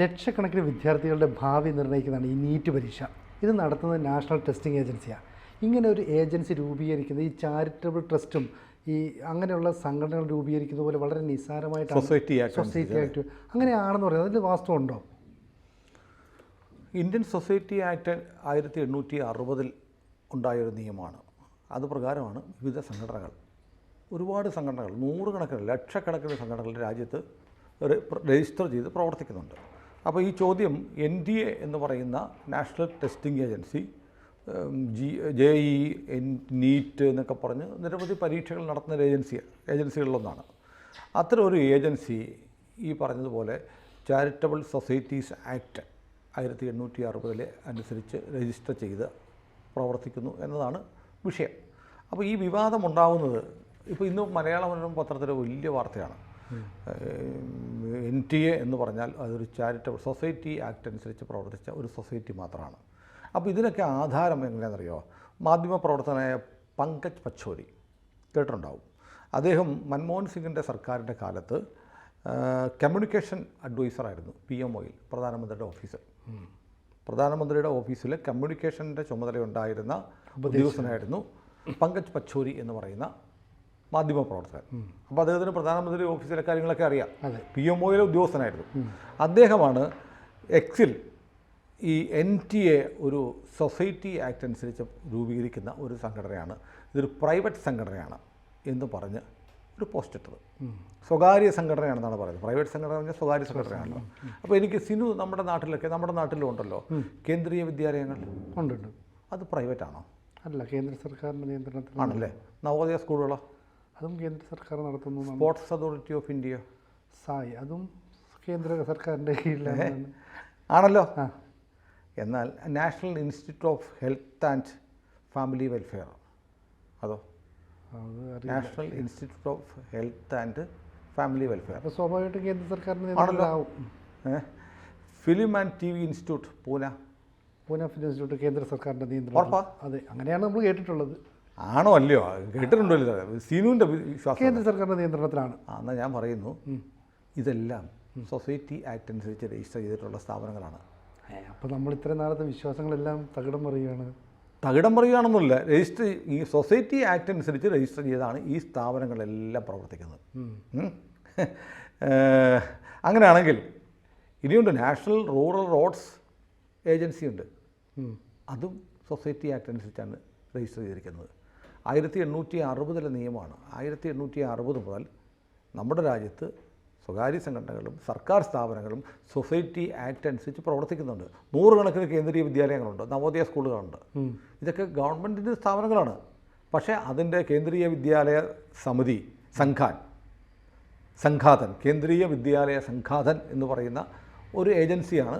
ലക്ഷക്കണക്കിന് വിദ്യാർത്ഥികളുടെ ഭാവി നിർണയിക്കുന്നതാണ് ഈ നീറ്റ് പരീക്ഷ. ഇത് നടത്തുന്നത് നാഷണൽ ടെസ്റ്റിംഗ് ഏജൻസിയാണ് ഇങ്ങനെ ഒരു ഏജൻസി രൂപീകരിക്കുന്നത് ഈ ചാരിറ്റബിൾ ട്രസ്റ്റും ഈ അങ്ങനെയുള്ള സംഘടനകൾ രൂപീകരിക്കുന്ന പോലെ വളരെ നിസ്സാരമായിട്ട് സൊസൈറ്റി സൊസൈറ്റി ആക്ട് അങ്ങനെയാണെന്ന് പറയുന്നത്. അതിൽ വാസ്തവമുണ്ടോ ഇന്ത്യൻ സൊസൈറ്റി ആക്ട് ആയിരത്തി എണ്ണൂറ്റി അറുപതിൽ ഉണ്ടായൊരു നിയമമാണ്. അത് പ്രകാരമാണ് വിവിധ സംഘടനകൾ ഒരുപാട് സംഘടനകൾ നൂറുകണക്കിന് ലക്ഷക്കണക്കിന് സംഘടനകൾ രാജ്യത്ത് രജിസ്റ്റർ ചെയ്ത് പ്രവർത്തിക്കുന്നുണ്ട്. അപ്പോൾ ഈ ചോദ്യം എൻ ഡി എ എന്ന് പറയുന്ന national testing agency G J E N NEET എന്നൊക്കെ പറഞ്ഞ് നിരവധി പരീക്ഷകൾ നടത്തുന്ന ഒരു ഏജൻസി ഏജൻസികളിലൊന്നാണ്. അത്തരം ഒരു ഏജൻസി ഈ പറഞ്ഞതുപോലെ ചാരിറ്റബിൾ സൊസൈറ്റീസ് ആക്ട് ആയിരത്തി എണ്ണൂറ്റി അറുപതിലെ അനുസരിച്ച് രജിസ്റ്റർ ചെയ്ത് പ്രവർത്തിക്കുന്നു എന്നതാണ് വിഷയം. അപ്പോൾ ഈ വിവാദമുണ്ടാകുന്നത് ഇപ്പോൾ ഇന്ന് മലയാള മനോരമ പത്രത്തിലെ വലിയ വാർത്തയാണ്. എൻ ടി എ എന്ന് പറഞ്ഞാൽ അതൊരു ചാരിറ്റബിൾ സൊസൈറ്റി ആക്ട് അനുസരിച്ച് പ്രവർത്തിച്ച ഒരു സൊസൈറ്റി മാത്രമാണ്. അപ്പോൾ ഇതിനൊക്കെ ആധാരം എങ്ങനെയാണെന്നറിയോ? മാധ്യമ പ്രവർത്തകനായ പങ്കജ് പച്ചോരി കേട്ടിട്ടുണ്ടാവും. അദ്ദേഹം മൻമോഹൻ സിംഗിന്റെ സർക്കാരിന്റെ കാലത്ത് കമ്മ്യൂണിക്കേഷൻ അഡ്വൈസറായിരുന്നു പി എം ഒയിൽ പ്രധാനമന്ത്രിയുടെ ഓഫീസിൽ. പ്രധാനമന്ത്രിയുടെ ഓഫീസിൽ കമ്മ്യൂണിക്കേഷന്റെ ചുമതലയുണ്ടായിരുന്ന ഉദ്യോഗസ്ഥനായിരുന്നു പങ്കജ് പച്ചോരി എന്ന് പറയുന്ന മാധ്യമ പ്രവർത്തകൻ അപ്പോൾ അദ്ദേഹത്തിന് പ്രധാനമന്ത്രി ഓഫീസിലെ കാര്യങ്ങളൊക്കെ അറിയാം. പി എം ഒയിലെ ഉദ്യോഗസ്ഥനായിരുന്നു. അദ്ദേഹമാണ് എക്സിൽ ഈ എൻ ടി എ ഒരു സൊസൈറ്റി ആക്ട് അനുസരിച്ച് രൂപീകരിക്കുന്ന ഒരു സംഘടനയാണ്. ഇതൊരു പ്രൈവറ്റ് സംഘടനയാണ് എന്ന് പറഞ്ഞ് ഒരു പോസ്റ്റ് ഇട്ടത്. സ്വകാര്യ സംഘടനയാണെന്നാണ് പറയുന്നത്. പ്രൈവറ്റ് സംഘടന പറഞ്ഞാൽ സ്വകാര്യ സംഘടനയാണ്. അപ്പോൾ എനിക്ക് സിനു നമ്മുടെ നാട്ടിലൊക്കെ നമ്മുടെ നാട്ടിലും ഉണ്ടല്ലോ. കേന്ദ്രീയ വിദ്യാലയങ്ങൾ? ഉണ്ട് ഉണ്ട്. അത് പ്രൈവറ്റ് ആണോ? അല്ല കേന്ദ്ര സർക്കാരിന്റെ നിയന്ത്രണത്തിൽ ആണല്ലേ? നവോദയ സ്കൂളുകളോ? അതും കേന്ദ്ര സർക്കാർ നടത്തുന്നു sports authority of India SAI അതും കേന്ദ്ര സർക്കാരിന്റെ കീഴിലാണ് ആണല്ലോ? ആ. എന്നാൽ national institute of health and family welfare അതോ? അത് national institute of health and family welfare അപ്പോൾ സ്വാഭാവികമായിട്ടും കേന്ദ്ര സർക്കാരിന്റെ ആണല്ലോ. Film and T V institute Pune Pune film institute കേന്ദ്ര സർക്കാരിന്റെ നിയന്ത്രണം അതെ അങ്ങനെയാണ് നമ്മൾ കേട്ടിട്ടുള്ളത്. ആണോ അല്ലയോ? കേട്ടിട്ടുണ്ടോ ഇല്ല? സീനുവിന്റെ വിശ്വാസം കേന്ദ്ര സർക്കാരിന്റെ നിയന്ത്രണത്തിലാണ്. ആ എന്നാൽ ഞാൻ പറയുന്നു. ഇതെല്ലാം സൊസൈറ്റി ആക്ട് അനുസരിച്ച് രജിസ്റ്റർ ചെയ്തിട്ടുള്ള സ്ഥാപനങ്ങളാണ്. അപ്പോൾ നമ്മൾ ഇത്രയും നാളത്തെ വിശ്വാസങ്ങളെല്ലാം തകിടം പറയുകയാണ് തകിടം പറയുകയാണെന്നില്ല രജിസ്റ്റർ ഈ സൊസൈറ്റി ആക്ട് അനുസരിച്ച് രജിസ്റ്റർ ചെയ്താണ് ഈ സ്ഥാപനങ്ങളെല്ലാം പ്രവർത്തിക്കുന്നത്. അങ്ങനെയാണെങ്കിൽ ഇനിയുണ്ട് നാഷണൽ റൂറൽ റോഡ്സ് ഏജൻസി ഉണ്ട് അതും സൊസൈറ്റി ആക്ട് അനുസരിച്ചാണ് രജിസ്റ്റർ ചെയ്തിരിക്കുന്നത്. ആയിരത്തി എണ്ണൂറ്റി അറുപതിലെ നിയമമാണ്. ആയിരത്തി എണ്ണൂറ്റി അറുപത് മുതൽ നമ്മുടെ രാജ്യത്ത് സ്വകാര്യ സംഘടനകളും സർക്കാർ സ്ഥാപനങ്ങളും സൊസൈറ്റി ആക്ട് അനുസരിച്ച് പ്രവർത്തിക്കുന്നുണ്ട്. നൂറുകണക്കിന് കേന്ദ്രീയ വിദ്യാലയങ്ങളുണ്ട് നവോദയ സ്കൂളുകളുണ്ട്. ഇതൊക്കെ ഗവൺമെന്റിന്റെ സ്ഥാപനങ്ങളാണ്. പക്ഷേ അതിന്റെ കേന്ദ്രീയ വിദ്യാലയ സമിതി സംഘാൻ സംഘാതൻ കേന്ദ്രീയ വിദ്യാലയ സംഘാതൻ എന്ന് പറയുന്ന ഒരു ഏജൻസിയാണ്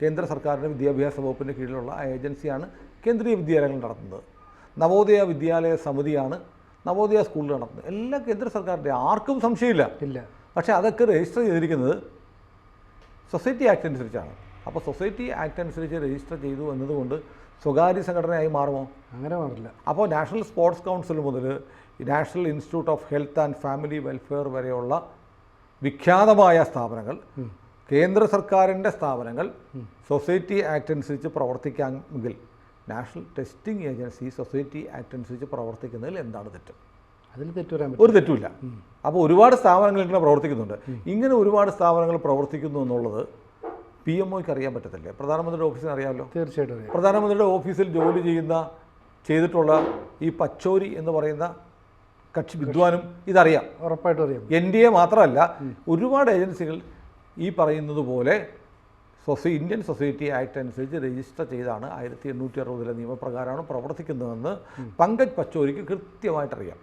കേന്ദ്ര സർക്കാരിന്റെ വിദ്യാഭ്യാസ വകുപ്പിന്റെ കീഴിലുള്ള ആ ഏജൻസിയാണ് കേന്ദ്രീയ വിദ്യാലയങ്ങൾ നടത്തുന്നത്. നവോദയ വിദ്യാലയ സമിതിയാണ് നവോദയ സ്കൂളിൽ നടത്തുന്നത് എല്ലാ കേന്ദ്ര സർക്കാരിന്റെ ആർക്കും സംശയമില്ല. ഇല്ല. പക്ഷേ അതൊക്കെ രജിസ്റ്റർ ചെയ്തിരിക്കുന്നത് സൊസൈറ്റി ആക്ട് അനുസരിച്ചാണ്. അപ്പോൾ സൊസൈറ്റി ആക്ട് അനുസരിച്ച് രജിസ്റ്റർ ചെയ്തു എന്നതുകൊണ്ട് സ്വകാര്യ സംഘടനയായി മാറുമോ? അങ്ങനെ മാറില്ല. അപ്പോൾ നാഷണൽ സ്പോർട്സ് കൗൺസിൽ മുതൽ national institute of health and family welfare വരെയുള്ള വിഖ്യാതമായ സ്ഥാപനങ്ങൾ കേന്ദ്ര സർക്കാരിന്റെ സ്ഥാപനങ്ങൾ സൊസൈറ്റി ആക്ട് അനുസരിച്ച് പ്രവർത്തിക്കാമെങ്കിൽ national testing agency society act അനുസരിച്ച് പ്രവർത്തിക്കുന്നതിൽ എന്താണ് തെറ്റ്? അതിൽ തെറ്റുവരാൻ ഒരു തെറ്റുമില്ല. അപ്പോൾ ഒരുപാട് സ്ഥാപനങ്ങൾ ഇങ്ങനെ പ്രവർത്തിക്കുന്നുണ്ട്. ഇങ്ങനെ ഒരുപാട് സ്ഥാപനങ്ങൾ പ്രവർത്തിക്കുന്നു എന്നുള്ളത് പി എം ഒക്ക് അറിയാൻ പറ്റത്തില്ലേ? പ്രധാനമന്ത്രിയുടെ ഓഫീസിന് അറിയാമല്ലോ തീർച്ചയായിട്ടും പ്രധാനമന്ത്രിയുടെ ഓഫീസിൽ ജോലി ചെയ്യുന്ന ചെയ്തിട്ടുള്ള ഈ പച്ചോരി എന്ന് പറയുന്ന കക്ഷി വിദ്വാനും ഇതറിയാം. ഉറപ്പായിട്ടും അറിയാം. എൻ ഡി എ മാത്രമല്ല ഒരുപാട് ഏജൻസികൾ ഈ പറയുന്നത് പോലെ സൊസൈ ഇന്ത്യൻ സൊസൈറ്റി ആക്ട് അനുസരിച്ച് രജിസ്റ്റർ ചെയ്താണ് ആയിരത്തി എണ്ണൂറ്റി അറുപതിലെ നിയമപ്രകാരമാണ് പ്രവർത്തിക്കുന്നതെന്ന് പങ്കജ് പച്ചോരിക്ക് കൃത്യമായിട്ടറിയാം.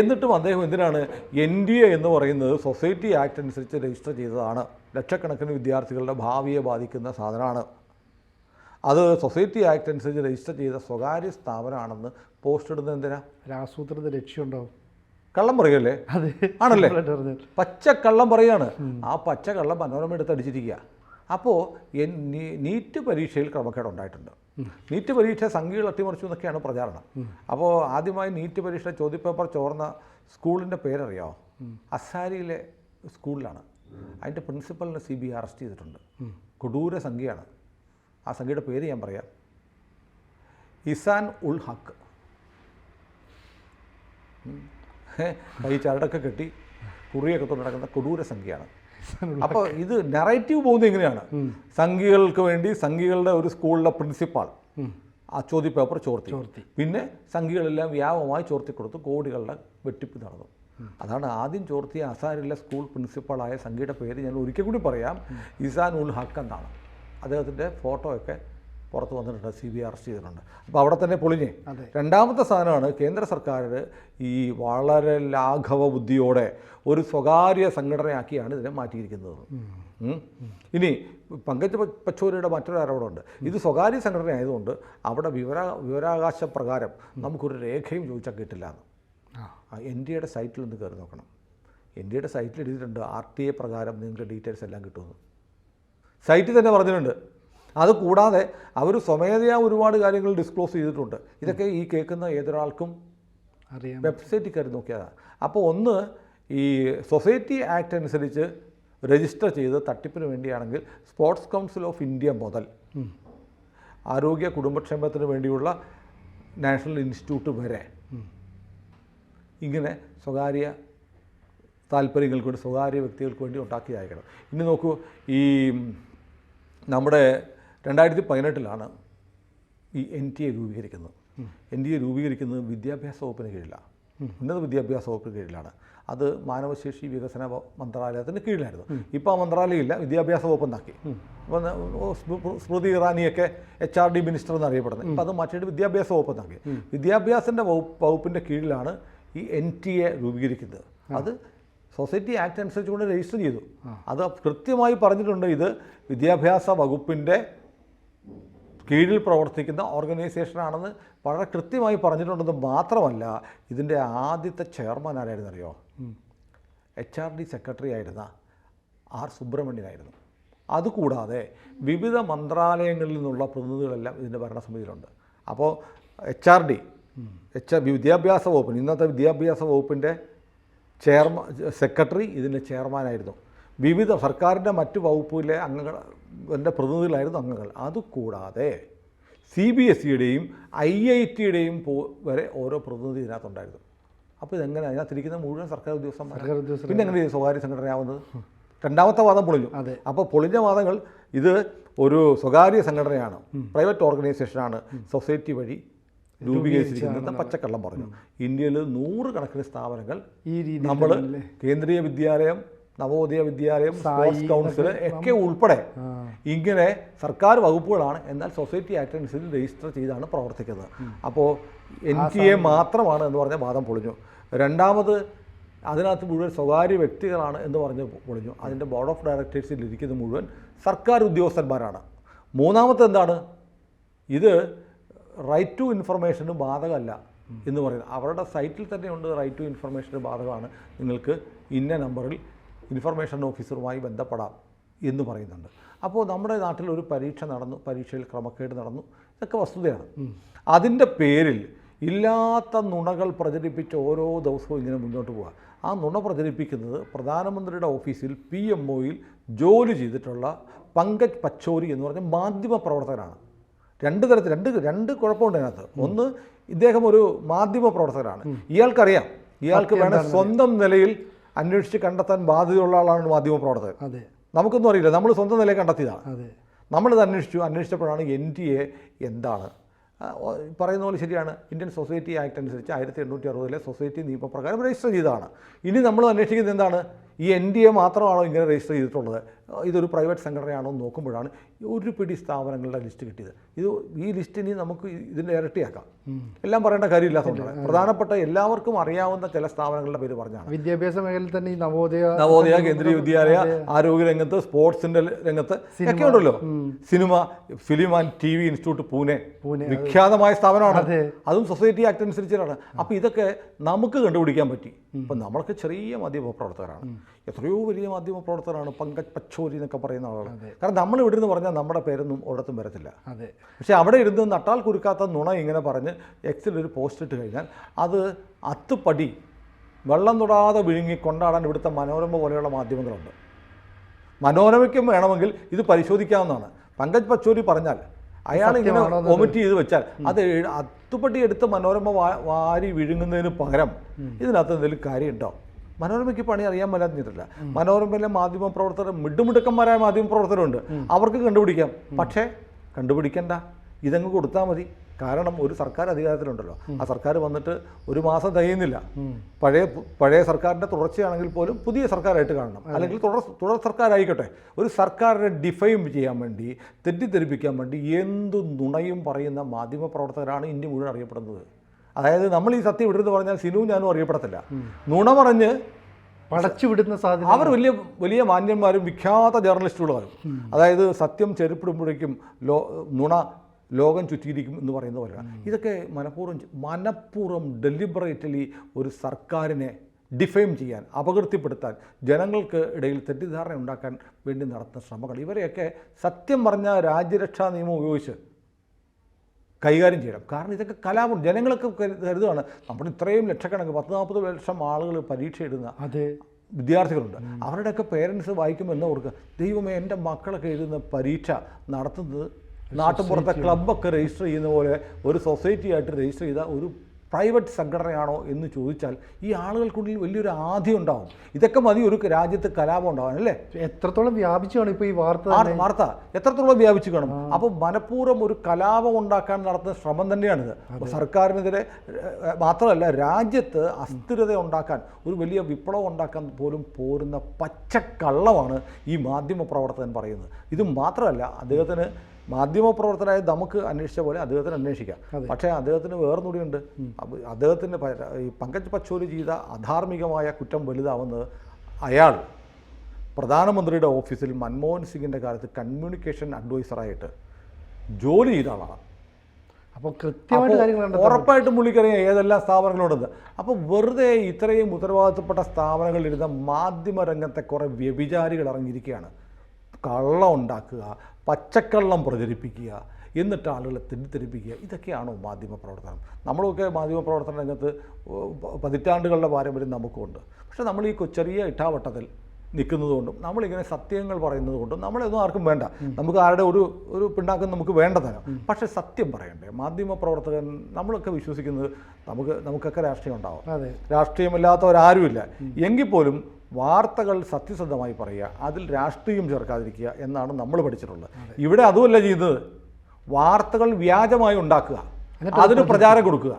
എന്നിട്ടും അദ്ദേഹം എന്തിനാണ് എൻ ഡി എ എന്ന് പറയുന്നത് സൊസൈറ്റി ആക്ട് അനുസരിച്ച് രജിസ്റ്റർ ചെയ്തതാണ്. ലക്ഷക്കണക്കിന് വിദ്യാർത്ഥികളുടെ ഭാവിയെ ബാധിക്കുന്ന സാധനമാണ്. അത് സൊസൈറ്റി ആക്ട് അനുസരിച്ച് രജിസ്റ്റർ ചെയ്ത സ്വകാര്യ സ്ഥാപനമാണെന്ന് പോസ്റ്റ് ഇടുന്നത് എന്തിനാ? ആസൂത്രിത ലക്ഷ്യം കള്ളം പറയല്ലേ? ആണല്ലേ? പച്ച കള്ളം പറയാണ്. ആ പച്ച കള്ളം മനോരമ എടുത്ത് അടിച്ചിരിക്കുക. അപ്പോൾ നീറ്റ് പരീക്ഷയിൽ ക്രമക്കേട് ഉണ്ടായിട്ടുണ്ട് നീറ്റ് പരീക്ഷ സംഖ്യകൾ അട്ടിമറിച്ചു എന്നൊക്കെയാണ് പ്രചാരണം. അപ്പോൾ ആദ്യമായി നീറ്റ് പരീക്ഷ ചോദ്യപേപ്പർ ചോർന്ന സ്കൂളിന്റെ പേരറിയാമോ അസാരിയിലെ സ്കൂളിലാണ്. അതിന്റെ പ്രിൻസിപ്പലിനെ സി ബി അറസ്റ്റ് ചെയ്തിട്ടുണ്ട്. കൊടൂര സംഖ്യയാണ്. ആ സംഖ്യയുടെ പേര് ഞാൻ പറയാം. ഇസാൻ ഉൾ ഹക്ക്. കൈ ചരടൊക്കെ കെട്ടി കുറിയൊക്കെ തൊട്ട് നടക്കുന്ന കൊടൂര സംഖ്യയാണ്. അപ്പോൾ ഇത് നെറേറ്റീവ് പോകുന്നത് എങ്ങനെയാണ്? സംഘികൾക്ക് വേണ്ടി സംഘികളുടെ ഒരു സ്കൂളിലെ പ്രിൻസിപ്പാൾ ആ ചോദ്യ പേപ്പർ ചോർത്തി. ചോർത്തി. പിന്നെ സംഘികളെല്ലാം വ്യാപകമായി ചോർത്തി കൊടുത്തു കോടികളുടെ വെട്ടിപ്പ് നടന്നു. അതാണ് ആദ്യം ചോർത്തിയ അസാരിലെ സ്കൂൾ പ്രിൻസിപ്പാളായ സംഘിയുടെ പേര്. ഞാൻ ഒരിക്കൽ കൂടി പറയാം ഇസാൻ ഉൽ ഹക്ക് എന്നാണ്. അദ്ദേഹത്തിന്റെ ഫോട്ടോ ഒക്കെ പുറത്ത് വന്നിട്ടുണ്ട് സി ബി അറസ്റ്റ് ചെയ്തിട്ടുണ്ട്. അപ്പോൾ അവിടെ തന്നെ പൊളിഞ്ഞേ. രണ്ടാമത്തെ സാധനമാണ് കേന്ദ്ര സർക്കാർ ഈ വളരെ ലാഘവ ബുദ്ധിയോടെ ഒരു സ്വകാര്യ സംഘടനയാക്കിയാണ് ഇതിനെ മാറ്റിയിരിക്കുന്നത്. ഇനി പങ്കജ് പച്ചോരിയുടെ മറ്റൊരു ആരോപണമുണ്ട് ഇത് സ്വകാര്യ സംഘടന ആയതുകൊണ്ട് അവിടെ വിവര വിവരാകാശ പ്രകാരം നമുക്കൊരു രേഖയും ചോദിച്ചാൽ കിട്ടില്ല. എന്ന് എൻ ഡി എയുടെ സൈറ്റിൽ ഒന്ന് കയറി നോക്കണം. എൻ ഡി എയുടെ സൈറ്റിൽ എഴുതിയിട്ടുണ്ട് ആർ ടി എ പ്രകാരം നിങ്ങൾക്ക് ഡീറ്റെയിൽസ് എല്ലാം കിട്ടുമെന്ന്. സൈറ്റിൽ തന്നെ പറഞ്ഞിട്ടുണ്ട്. അത് കൂടാതെ അവർ സ്വമേധയാ ഒരുപാട് കാര്യങ്ങൾ ഡിസ്ക്ലോസ് ചെയ്തിട്ടുണ്ട്. ഇതൊക്കെ ഈ കേൾക്കുന്ന ഏതൊരാൾക്കും അറിയാം. വെബ്സൈറ്റിൽ കയറി നോക്കിയതാണ് അപ്പോൾ ഒന്ന് ഈ സൊസൈറ്റി ആക്ട് അനുസരിച്ച് രജിസ്റ്റർ ചെയ്ത് തട്ടിപ്പിന് വേണ്ടിയാണെങ്കിൽ സ്പോർട്സ് കൗൺസിൽ ഓഫ് ഇന്ത്യ മുതൽ ആരോഗ്യ കുടുംബക്ഷേമത്തിന് വേണ്ടിയുള്ള നാഷണൽ ഇൻസ്റ്റിറ്റ്യൂട്ട് വരെ ഇങ്ങനെ സ്വകാര്യ താല്പര്യങ്ങൾക്ക് വേണ്ടി സ്വകാര്യ വ്യക്തികൾക്ക് വേണ്ടി ഉണ്ടാക്കിയായിരിക്കണം ഇനി നോക്കൂ ഈ നമ്മുടെ രണ്ടായിരത്തി പതിനെട്ടിലാണ് ഈ എൻ ടി എ രൂപീകരിക്കുന്നത്. എൻ ടി എ രൂപീകരിക്കുന്നത് വിദ്യാഭ്യാസ വകുപ്പിന് കീഴിലാണ് ഉന്നത വിദ്യാഭ്യാസ വകുപ്പിന് കീഴിലാണ്. അത് മാനവശേഷി വികസന മന്ത്രാലയത്തിന് കീഴിലായിരുന്നു. ഇപ്പോൾ ആ മന്ത്രാലയം ഇല്ല വിദ്യാഭ്യാസ വകുപ്പ് എന്നാക്കി ന- സ്മൃതി ഇറാനിയൊക്കെ എച്ച് ആർ ഡി മിനിസ്റ്റർ എന്നറിയപ്പെടുന്നത്. ഇപ്പോൾ അത് മാറ്റിയിട്ട് വിദ്യാഭ്യാസ വകുപ്പ് എന്നാക്കി വിദ്യാഭ്യാസത്തിന്റെ വകുപ്പ് വകുപ്പിന്റെ കീഴിലാണ് ഈ എൻ ടി എ രൂപീകരിക്കുന്നത്. അത് സൊസൈറ്റി ആക്ട് അനുസരിച്ചുകൊണ്ട് രജിസ്റ്റർ ചെയ്തു. അത് കൃത്യമായി പറഞ്ഞിട്ടുണ്ട് ഇത് വിദ്യാഭ്യാസ വകുപ്പിന്റെ കീഴിൽ പ്രവർത്തിക്കുന്ന ഓർഗനൈസേഷനാണെന്ന് വളരെ കൃത്യമായി പറഞ്ഞിട്ടുണ്ടെന്ന് മാത്രമല്ല ഇതിന്റെ ആദ്യത്തെ ചെയർമാൻ ആരായിരുന്നു അറിയോ എച്ച് ആർ ഡി സെക്രട്ടറി ആയിരുന്ന ആർ സുബ്രഹ്മണ്യനായിരുന്നു. അതുകൂടാതെ വിവിധ മന്ത്രാലയങ്ങളിൽ നിന്നുള്ള പ്രതിനിധികളെല്ലാം ഇതിന്റെ ഭരണസമിതിയിലുണ്ട്. അപ്പോൾ എച്ച് ആർ ഡി എച്ച് വിദ്യാഭ്യാസ വകുപ്പിന് ഇന്നത്തെ വിദ്യാഭ്യാസ വകുപ്പിന്റെ ചെയർമാൻ സെക്രട്ടറി ഇതിന്റെ ചെയർമാനായിരുന്നു. വിവിധ സർക്കാരിന്റെ മറ്റു വകുപ്പിലെ അംഗങ്ങൾ എന്റെ പ്രതിനിധികളായിരുന്നു അംഗങ്ങൾ. അതുകൂടാതെ സി ബി എസ് സിയുടെയും ഐ ഐ ടിയുടെയും പോ വരെ ഓരോ പ്രതിനിധി ഇതിനകത്തുണ്ടായിരുന്നു. അപ്പോൾ ഇതെങ്ങനെ അതിനകത്തിരിക്കുന്ന മുഴുവൻ സർക്കാർ ഉദ്യോഗസ്ഥന്മാർ പിന്നെ എങ്ങനെ സ്വകാര്യ സംഘടനയാവുന്നത്? രണ്ടാമത്തെ വാദം പൊളിഞ്ഞു. അതെ. അപ്പോൾ പൊളിഞ്ഞ വാദങ്ങൾ ഇത് ഒരു സ്വകാര്യ സംഘടനയാണ് പ്രൈവറ്റ് ഓർഗനൈസേഷനാണ് സൊസൈറ്റി വഴി രൂപീകരിച്ചിരിക്കുന്നത് പച്ചക്കള്ളം പറഞ്ഞു. ഇന്ത്യയിൽ നൂറുകണക്കിന് സ്ഥാപനങ്ങൾ ഈ നമ്മൾ കേന്ദ്രീയ വിദ്യാലയം നവോദയ വിദ്യാലയം സ്പോർട്സ് കൗൺസിൽ ഒക്കെ ഉൾപ്പെടെ. ഇങ്ങനെ സർക്കാർ വകുപ്പുകളാണ് എന്നാൽ സൊസൈറ്റി ആക്ട് അനുസരിച്ച് രജിസ്റ്റർ ചെയ്താണ് പ്രവർത്തിക്കുന്നത്. അപ്പോൾ എൻ ടി എ മാത്രമാണ് എന്ന് പറഞ്ഞ വാദം പൊളിഞ്ഞു. രണ്ടാമത് അതിനകത്ത് മുഴുവൻ സ്വകാര്യ വ്യക്തികളാണ് എന്ന് പറഞ്ഞ് പൊളിഞ്ഞു. അതിന്റെ ബോർഡ് ഓഫ് ഡയറക്ടേഴ്സിൽ ഇരിക്കുന്ന മുഴുവൻ സർക്കാർ ഉദ്യോഗസ്ഥന്മാരാണ്. മൂന്നാമത്തെ എന്താണ്? ഇത് റൈറ്റ് ടു ഇൻഫർമേഷന് ബാധകമല്ല എന്ന് പറയുന്നത്. അവരുടെ സൈറ്റിൽ തന്നെയുണ്ട് റൈറ്റ് ടു ഇൻഫർമേഷന് ബാധകമാണ്. നിങ്ങൾക്ക് ഇന്ന നമ്പറിൽ ഇൻഫർമേഷൻ ഓഫീസറുമായി ബന്ധപ്പെടാം എന്ന് പറയുന്നുണ്ട്. അപ്പോൾ നമ്മുടെ നാട്ടിൽ ഒരു പരീക്ഷ നടന്നു പരീക്ഷയിൽ ക്രമക്കേട് നടന്നു. ഇതൊക്കെ വസ്തുതയാണ്. അതിന്റെ പേരിൽ ഇല്ലാത്ത നുണകൾ പ്രചരിപ്പിച്ച് ഓരോ ദിവസവും ഇങ്ങനെ മുന്നോട്ട് പോവുക. ആ നുണ പ്രചരിപ്പിക്കുന്നത് പ്രധാനമന്ത്രിയുടെ ഓഫീസിൽ പി എം ഒയിൽ ജോലി ചെയ്തിട്ടുള്ള പങ്കജ് പച്ചോരി എന്ന് പറഞ്ഞ മാധ്യമ പ്രവർത്തകനാണ്. രണ്ട് തരത്തിൽ രണ്ട് രണ്ട് കുഴപ്പമുണ്ട് അതിനകത്ത്. ഒന്ന് ഇദ്ദേഹം ഒരു മാധ്യമ പ്രവർത്തകനാണ്. ഇയാൾക്കറിയാം. ഇയാൾക്ക് വേണേൽ സ്വന്തം നിലയിൽ അന്വേഷിച്ച് കണ്ടെത്താൻ ബാധ്യതയുള്ള ആളാണ് മാധ്യമ പ്രവർത്തകൻ. അതെ. നമുക്കൊന്നും അറിയില്ല. നമ്മൾ സ്വന്തം നിലയിൽ കണ്ടെത്തിയതാണ്. അതെ. നമ്മളിത് അന്വേഷിച്ചു. അന്വേഷിച്ചപ്പോഴാണ് എൻ ടി എ എന്താണ്? പറയുന്ന പോലെ ശരിയാണ്. ഇന്ത്യൻ സൊസൈറ്റി ആക്ട് അനുസരിച്ച് ആയിരത്തി എണ്ണൂറ്റി അറുപതിലെ സൊസൈറ്റി നിയമപ്രകാരം രജിസ്റ്റർ ചെയ്തതാണ്. ഇനി നമ്മൾ അന്വേഷിക്കുന്നത് എന്താണ്? ഈ എൻ ഡി എ മാത്രമാണോ ഇങ്ങനെ രജിസ്റ്റർ ചെയ്തിട്ടുള്ളത്? ഇതൊരു പ്രൈവറ്റ് സംഘടനയാണോ എന്ന് നോക്കുമ്പോഴാണ് ഒരു പിടി സ്ഥാപനങ്ങളുടെ ലിസ്റ്റ് കിട്ടിയത്. ഇത് ഈ ലിസ്റ്റ് ഇനി നമുക്ക് ഇതിന്റെ ഇരട്ടിയാക്കാം. എല്ലാം പറയേണ്ട കാര്യമില്ലാത്തതുകൊണ്ടാണ്. പ്രധാനപ്പെട്ട എല്ലാവർക്കും അറിയാവുന്ന ചില സ്ഥാപനങ്ങളുടെ പേര് പറഞ്ഞാണ്. വിദ്യാഭ്യാസ മേഖലയിൽ തന്നെ ഈ നവോദയ നവോദയ കേന്ദ്രീയ വിദ്യാലയ ആരോഗ്യ രംഗത്ത് സ്പോർട്സിന്റെ രംഗത്ത് ഒക്കെ ഉണ്ടല്ലോ. Cinema film and T V institute Pune. വിഖ്യാതമായ സ്ഥാപനമാണ്. അതും. സൊസൈറ്റി ആക്ട് അനുസരിച്ചാണ് അപ്പോൾ ഇതൊക്കെ നമുക്ക് കണ്ടുപിടിക്കാൻ പറ്റി. ഇപ്പം നമ്മളൊക്കെ ചെറിയ മാധ്യമ പ്രവർത്തകരാണ്. എത്രയോ വലിയ മാധ്യമ പ്രവർത്തകരാണ്. പങ്കജ് പച്ചോരി എന്നൊക്കെ പറയുന്ന ആളാണ് കാരണം നമ്മൾ ഇവിടെ നിന്ന് പറഞ്ഞാൽ നമ്മുടെ പേരൊന്നും ഒരിടത്തും വരത്തില്ല. അതെ. പക്ഷേ അവിടെ ഇരുന്ന് നട്ടാൽ കുരുക്കാത്ത നുണ ഇങ്ങനെ പറഞ്ഞ് എക്സിൽ ഒരു പോസ്റ്റ് ഇട്ട് കഴിഞ്ഞാൽ അത് അത്തുപടി വെള്ളം തൊടാതെ വിഴുങ്ങി കൊണ്ടാടാൻ ഇവിടുത്തെ മനോരമ പോലെയുള്ള മാധ്യമങ്ങളുണ്ട്. മനോരമയ്ക്കും വേണമെങ്കിൽ ഇത് പരിശോധിക്കാവുന്നതാണ്. പങ്കജ് പച്ചോരി പറഞ്ഞാൽ അയാൾ ഇങ്ങനെ വൊമിറ്റ്? ചെയ്ത് വെച്ചാൽ അത് അത്തുപടി എടുത്ത് മനോരമ വാരി വിഴുങ്ങുന്നതിന് പകരം ഇതിനകത്ത് എന്തെങ്കിലും കാര്യമുണ്ടോ? മനോരമയ്ക്ക് പണി അറിയാൻ മേലാഞ്ഞിട്ടില്ല മനോരമയിലെ മാധ്യമ പ്രവർത്തകർ മിടുമിടുക്കന്മാരായ മാധ്യമ പ്രവർത്തകരുണ്ട്. അവർക്ക് കണ്ടുപിടിക്കാം. പക്ഷേ കണ്ടുപിടിക്കണ്ട. ഇതങ്ങ് കൊടുത്താൽ മതി. കാരണം ഒരു സർക്കാർ അധികാരത്തിലുണ്ടല്ലോ. ആ സർക്കാർ വന്നിട്ട് ഒരു മാസം തികയുന്നില്ല. പഴയ പഴയ സർക്കാരിന്റെ തുടർച്ചയാണെങ്കിൽ പോലും പുതിയ സർക്കാരായിട്ട് കാണണം. അല്ലെങ്കിൽ തുടർ തുടർ സർക്കാരായിക്കോട്ടെ. ഒരു സർക്കാരിനെ ഡിഫൈം ചെയ്യാൻ വേണ്ടി തെറ്റിദ്ധരിപ്പിക്കാൻ വേണ്ടി എന്തു നുണയും പറയുന്ന മാധ്യമ പ്രവർത്തകരാണ് ഇന്ത്യ മുഴുവൻ അറിയപ്പെടുന്നത്. അതായത് നമ്മൾ ഈ സത്യം ഇടരുത് പറഞ്ഞാൽ സിനു ഞാനും അറിയപ്പെടത്തില്ല. നുണ പറഞ്ഞ് പടച്ചു വിടുന്ന സാധ്യത അവർ വലിയ വലിയ മാന്യന്മാരും വിഖ്യാത ജേർണലിസ്റ്റുകളും അതായത് സത്യം ചെരുപ്പിടുമ്പോഴേക്കും ലോ നുണ ലോകം ചുറ്റിയിരിക്കും എന്ന് പറയുന്ന പോലെ ഇതൊക്കെ മനഃപൂർവം മനഃപൂർവം ഡെലിബറേറ്റലി ഒരു സർക്കാരിനെ ഡിഫെയിം ചെയ്യാൻ അപകീർത്തിപ്പെടുത്താൻ ജനങ്ങൾക്ക് ഇടയിൽ തെറ്റിദ്ധാരണ ഉണ്ടാക്കാൻ വേണ്ടി നടത്തുന്ന ശ്രമങ്ങൾ. ഇവരെയൊക്കെ സത്യം പറഞ്ഞ രാജ്യരക്ഷാ നിയമം ഉപയോഗിച്ച് കൈകാര്യം ചെയ്യണം. കാരണം ഇതൊക്കെ കലാപം. ജനങ്ങളൊക്കെ കരു- കരുതുകയാണ് നമ്മൾ ഇത്രയും ലക്ഷക്കണക്ക് പത്ത് നാൽപ്പത് ലക്ഷം ആളുകൾ പരീക്ഷ എഴുതുന്ന അതെ. വിദ്യാർത്ഥികളുണ്ട്. അവരുടെയൊക്കെ പേരൻസ് വായിക്കുമ്പോൾ എന്ന് ഓർക്കുക. ദൈവമേ എന്റെ മക്കളൊക്കെ എഴുതുന്ന പരീക്ഷ നടത്തുന്നത് നാട്ടുപുറത്തെ ക്ലബ്ബൊക്കെ രജിസ്റ്റർ ചെയ്യുന്ന പോലെ ഒരു സൊസൈറ്റി ആയിട്ട് രജിസ്റ്റർ ചെയ്ത ഒരു പ്രൈവറ്റ് സംഘടനയാണോ എന്ന് ചോദിച്ചാൽ ഈ ആളുകൾക്കുള്ളിൽ വലിയൊരു ആദ്യം ഉണ്ടാവും. ഇതൊക്കെ മതി ഒരു രാജ്യത്ത് കലാപം ഉണ്ടാവാൻ അല്ലേ? എത്രത്തോളം വ്യാപിച്ചാണ് ഇപ്പോൾ ഈ വാർത്ത വാർത്ത എത്രത്തോളം വ്യാപിച്ചു കാണും? അപ്പോൾ മനഃപൂർവം ഒരു കലാപം ഉണ്ടാക്കാൻ നടത്തുന്ന ശ്രമം തന്നെയാണിത് അപ്പോൾ സർക്കാരിനെതിരെ മാത്രമല്ല രാജ്യത്ത് അസ്ഥിരത ഉണ്ടാക്കാൻ ഒരു വലിയ വിപ്ലവം ഉണ്ടാക്കാൻ പോലും പോരുന്ന പച്ചക്കള്ളമാണ് ഈ മാധ്യമ പ്രവർത്തകൻ പറയുന്നത്. ഇത് മാത്രമല്ല അദ്ദേഹത്തിന് മാധ്യമ പ്രവർത്തകരായ നമുക്ക് അന്വേഷിച്ച പോലെ അദ്ദേഹത്തിന് അന്വേഷിക്കാം. പക്ഷേ അദ്ദേഹത്തിന് വേറെ നുടിയുണ്ട് അദ്ദേഹത്തിന് പ- ഈ പങ്കജ് പച്ചോലി ചെയ്ത അധാർമികമായ കുറ്റം വലുതാവുന്നത് അയാൾ പ്രധാനമന്ത്രിയുടെ ഓഫീസിൽ മൻമോഹൻ സിംഗിന്റെ കാലത്ത് കമ്മ്യൂണിക്കേഷൻ അഡ്വൈസറായിട്ട് ജോലി ചെയ്ത ആളാണ്. അപ്പോൾ കൃത്യമായിട്ട് ഉറപ്പായിട്ടും പുള്ളിക്കറിയാം ഏതെല്ലാം സ്ഥാപനങ്ങളുണ്ടെന്ന്. അപ്പോൾ വെറുതെ ഇത്രയും ഉത്തരവാദിത്തപ്പെട്ട സ്ഥാപനങ്ങളിലിരുന്ന മാധ്യമ രംഗത്തെ കുറേ വ്യഭിചാരികൾ ഇറങ്ങിയിരിക്കുകയാണ്. കള്ളം ഉണ്ടാക്കുക പച്ചക്കള്ളം പ്രചരിപ്പിക്കുക എന്നിട്ട് ആളുകളെ തെറ്റിദ്ധരിപ്പിക്കുക ഇതൊക്കെയാണോ മാധ്യമ പ്രവർത്തനം? നമ്മളൊക്കെ മാധ്യമ പ്രവർത്തന രംഗത്ത് പതിറ്റാണ്ടുകളുടെ പാരമ്പര്യം നമുക്കുണ്ട്. പക്ഷേ നമ്മൾ ഈ ചെറിയ ഇട്ടാവട്ടത്തിൽ നിൽക്കുന്നതുകൊണ്ടും നമ്മളിങ്ങനെ സത്യങ്ങൾ പറയുന്നത് കൊണ്ടും നമ്മളൊന്നും ആർക്കും വേണ്ട. നമുക്ക് ആരുടെ ഒരു ഒരു പിണ്ടാക്കം നമുക്ക് വേണ്ട തരം. പക്ഷേ സത്യം പറയണ്ടേ മാധ്യമ പ്രവർത്തകൻ നമ്മളൊക്കെ വിശ്വസിക്കുന്നത് നമുക്ക് നമുക്കൊക്കെ രാഷ്ട്രീയം ഉണ്ടാവും. അതെ. രാഷ്ട്രീയമില്ലാത്തവരാരുമില്ല. എങ്കിൽ പോലും വാർത്തകൾ സത്യസന്ധമായി പറയുക അതിൽ രാഷ്ട്രീയം ചേർക്കാതിരിക്കുക എന്നാണ് നമ്മൾ പഠിച്ചിട്ടുള്ളത്. ഇവിടെ അതുമല്ല ചെയ്തത്. വാർത്തകൾ വ്യാജമായി ഉണ്ടാക്കുക. അതിന് പ്രചാരം കൊടുക്കുക.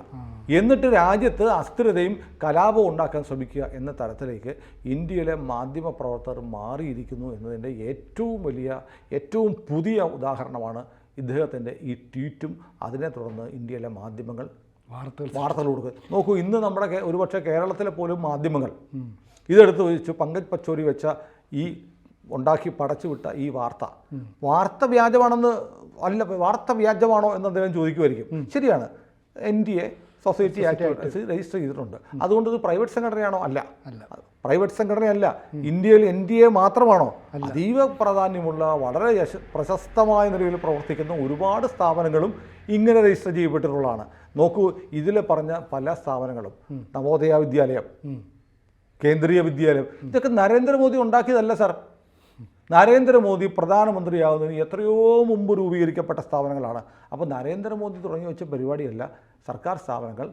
എന്നിട്ട് രാജ്യത്ത് അസ്ഥിരതയും കലാപവും ഉണ്ടാക്കാൻ ശ്രമിക്കുക എന്ന തരത്തിലേക്ക് ഇന്ത്യയിലെ മാധ്യമ പ്രവർത്തകർ മാറിയിരിക്കുന്നു എന്നതിന്റെ ഏറ്റവും വലിയ ഏറ്റവും പുതിയ ഉദാഹരണമാണ് ഇദ്ദേഹത്തിന്റെ ഈ ട്വീറ്റും അതിനെ തുടർന്ന് ഇന്ത്യയിലെ മാധ്യമങ്ങൾ വാർത്തകൾ വാർത്തകൾ കൊടുക്കുക. നോക്കൂ ഇന്ന് നമ്മുടെ ഒരുപക്ഷെ കേരളത്തിലെ പോലും മാധ്യമങ്ങൾ ഇതെടുത്ത് വെച്ച് പങ്കജ് പച്ചോരി വെച്ച ഈ ഉണ്ടാക്കി പടച്ചു വിട്ട ഈ വാർത്ത. വാർത്ത വ്യാജമാണെന്ന് അല്ല വാർത്ത വ്യാജമാണോ എന്ന് അദ്ദേഹം ചോദിക്കുമായിരിക്കും. ശരിയാണ്. N D A society act register ചെയ്തിട്ടുണ്ട്. അതുകൊണ്ട് ഇത് പ്രൈവറ്റ് സംഘടനയാണോ അല്ല? പ്രൈവറ്റ് സംഘടനയല്ല. ഇന്ത്യയിൽ എൻ ഡി എ മാത്രമാണോ? അതീവ പ്രാധാന്യമുള്ള വളരെ പ്രശസ്തമായ നിലയിൽ പ്രവർത്തിക്കുന്ന ഒരുപാട് സ്ഥാപനങ്ങളും ഇങ്ങനെ രജിസ്റ്റർ ചെയ്യപ്പെട്ടിട്ടുള്ളതാണ്. നോക്കൂ ഇതിൽ പറഞ്ഞ പല സ്ഥാപനങ്ങളും. നവോദയ വിദ്യാലയം. കേന്ദ്രീയ വിദ്യാലയം. ഇതൊക്കെ നരേന്ദ്രമോദി ഉണ്ടാക്കിയതല്ല സാർ. നരേന്ദ്രമോദി പ്രധാനമന്ത്രിയാവുന്നതിന് എത്രയോ മുമ്പ് രൂപീകരിക്കപ്പെട്ട സ്ഥാപനങ്ങളാണ്. അപ്പോൾ നരേന്ദ്രമോദി തുടങ്ങി വെച്ച പരിപാടിയല്ല സർക്കാർ സ്ഥാപനങ്ങൾ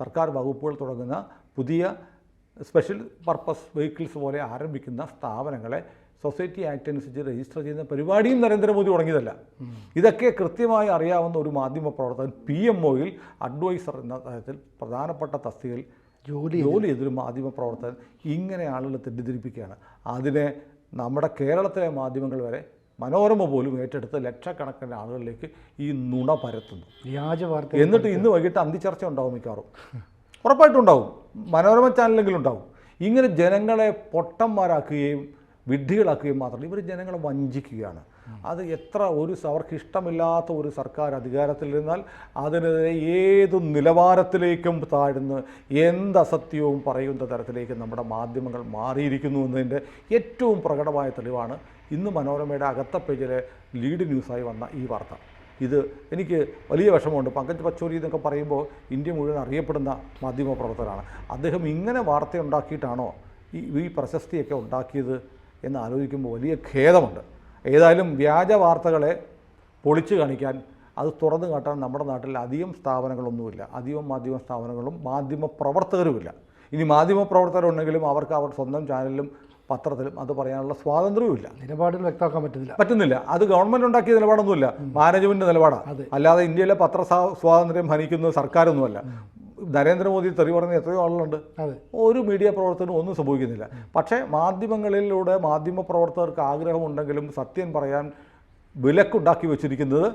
സർക്കാർ വകുപ്പുകൾ തുടങ്ങുന്ന പുതിയ സ്പെഷ്യൽ പർപ്പസ് വെഹിക്കിൾസ് പോലെ ആരംഭിക്കുന്ന സ്ഥാപനങ്ങളെ സൊസൈറ്റി ആക്ട് അനുസരിച്ച് രജിസ്റ്റർ ചെയ്യുന്ന പരിപാടിയും നരേന്ദ്രമോദി തുടങ്ങിയതല്ല. ഇതൊക്കെ കൃത്യമായി അറിയാവുന്ന ഒരു മാധ്യമ പ്രവർത്തകൻ പി എം ഒയിൽ അഡ്വൈസർ എന്ന തരത്തിൽ പ്രധാനപ്പെട്ട തസ്തികയിൽ ജോലി ജോലി ചെയ്തൊരു മാധ്യമ പ്രവർത്തകൻ ഇങ്ങനെ ആളുകളെ തെറ്റിദ്ധരിപ്പിക്കുകയാണ്. അതിനെ നമ്മുടെ കേരളത്തിലെ മാധ്യമങ്ങൾ വരെ മനോരമ പോലും ഏറ്റെടുത്ത് ലക്ഷക്കണക്കിന് ആളുകളിലേക്ക് ഈ നുണ പരത്തുന്നു. വ്യാജ വാർത്ത എന്നിട്ട് ഇന്ന് വൈകിട്ട് അന്തിച്ചർച്ച ഉണ്ടാവും മിക്കവാറും. ഉറപ്പായിട്ടും ഉണ്ടാവും മനോരമ ചാനലെങ്കിലും ഉണ്ടാവും. ഇങ്ങനെ ജനങ്ങളെ പൊട്ടന്മാരാക്കുകയും വിഡ്ഢികളാക്കുകയും മാത്രമല്ല ഇവർ ജനങ്ങളെ വഞ്ചിക്കുകയാണ്. അത് എത്ര ഒരു അവർക്ക് ഇഷ്ടമില്ലാത്ത ഒരു സർക്കാർ അധികാരത്തിലിരുന്നാൽ അതിനെതിരെ ഏതു നിലവാരത്തിലേക്കും താഴ്ന്ന് എന്ത് അസത്യവും പറയുന്ന തരത്തിലേക്ക് നമ്മുടെ മാധ്യമങ്ങൾ മാറിയിരിക്കുന്നു എന്നതിന്റെ ഏറ്റവും പ്രകടമായ തെളിവാണ് ഇന്ന് മനോരമയുടെ അകത്ത പേജിലെ ലീഡ് ന്യൂസായി വന്ന ഈ വാർത്ത. ഇത് എനിക്ക് വലിയ വിഷമമുണ്ട്. പങ്കജ് പച്ചോരി എന്നൊക്കെ പറയുമ്പോൾ ഇന്ത്യ മുഴുവൻ അറിയപ്പെടുന്ന മാധ്യമ പ്രവർത്തകരാണ്. അദ്ദേഹം ഇങ്ങനെ വാർത്ത ഉണ്ടാക്കിയിട്ടാണോ ഈ ഈ പ്രശസ്തിയൊക്കെ ഉണ്ടാക്കിയത് എന്ന് ആലോചിക്കുമ്പോൾ വലിയ ഖേദമുണ്ട്. ഏതായാലും വ്യാജ വാർത്തകളെ പൊളിച്ചു കാണിക്കാൻ അത് തുറന്നു കാട്ടാൻ നമ്മുടെ നാട്ടിൽ അധികം സ്ഥാപനങ്ങളൊന്നുമില്ല. അധികം മാധ്യമ സ്ഥാപനങ്ങളും മാധ്യമ പ്രവർത്തകരുമില്ല. ഇനി മാധ്യമ പ്രവർത്തകരുണ്ടെങ്കിലും അവർക്ക് അവർ സ്വന്തം ചാനലിലും പത്രത്തിലും അത് പറയാനുള്ള സ്വാതന്ത്ര്യവുമില്ല. നിലപാടുകൾ വ്യക്തമാക്കാൻ പറ്റുന്നില്ല. പറ്റുന്നില്ല. അത് ഗവൺമെന്റ് ഉണ്ടാക്കിയ നിലപാടൊന്നുമില്ല. മാനേജ്മെന്റ് നിലപാടാണ് അല്ലാതെ ഇന്ത്യയിലെ പത്ര സ്വാ- സ്വാതന്ത്ര്യം ഹനിക്കുന്നത് സർക്കാരൊന്നുമല്ല. നരേന്ദ്രമോദി തെറി പറഞ്ഞ എത്രയോ ആളുകളുണ്ട്. ഒരു മീഡിയ പ്രവർത്തനം ഒന്നും സംഭവിക്കുന്നില്ല. പക്ഷേ മാധ്യമങ്ങളിലൂടെ മാധ്യമ പ്രവർത്തകർക്ക് ആഗ്രഹമുണ്ടെങ്കിലും സത്യം പറയാൻ വിലക്കുണ്ടാക്കി വെച്ചിരിക്കുന്നത്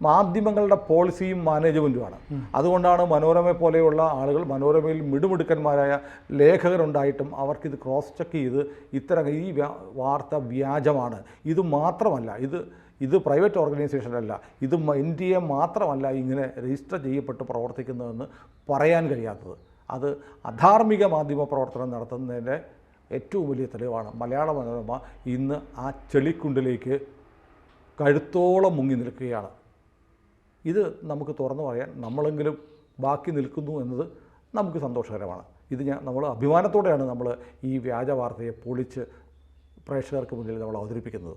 മാധ്യമങ്ങളുടെ പോളിസിയും മാനേജ്മെന്റുമാണ് അതുകൊണ്ടാണ് മനോരമ പോലെയുള്ള ആളുകൾ മനോരമയിൽ മിടുമിടുക്കന്മാരായ ലേഖകരുണ്ടായിട്ടും അവർക്കിത് ക്രോസ് ചെക്ക് ചെയ്ത് ഇത്തരം ഈ വാർത്ത വ്യാജമാണ്. ഇത് മാത്രമല്ല ഇത് ഇത് പ്രൈവറ്റ് ഓർഗനൈസേഷനല്ല ഇത് എൻ ഡി എ മാത്രമല്ല ഇങ്ങനെ രജിസ്റ്റർ ചെയ്യപ്പെട്ട് പ്രവർത്തിക്കുന്നതെന്ന് പറയാൻ കഴിയാത്തത്. അത് അധാർമിക മാധ്യമ പ്രവർത്തനം നടത്തുന്നതിന്റെ ഏറ്റവും വലിയ തെളിവാണ്. മലയാള മനോരമ ഇന്ന് ആ ചെളിക്കുണ്ടിലേക്ക് കഴുത്തോളം മുങ്ങി നിൽക്കുകയാണ്. ഇത് നമുക്ക് തുറന്നു പറയാൻ നമ്മളെങ്കിലും ബാക്കി നിൽക്കുന്നു എന്നത് നമുക്ക് സന്തോഷകരമാണ്. ഇത് ഞാൻ നമ്മൾ അഭിമാനത്തോടെയാണ് നമ്മൾ ഈ വ്യാജ വാർത്തയെ പൊളിച്ച് പ്രേക്ഷകർക്ക് മുന്നിൽ നമ്മൾ അവതരിപ്പിക്കുന്നത്.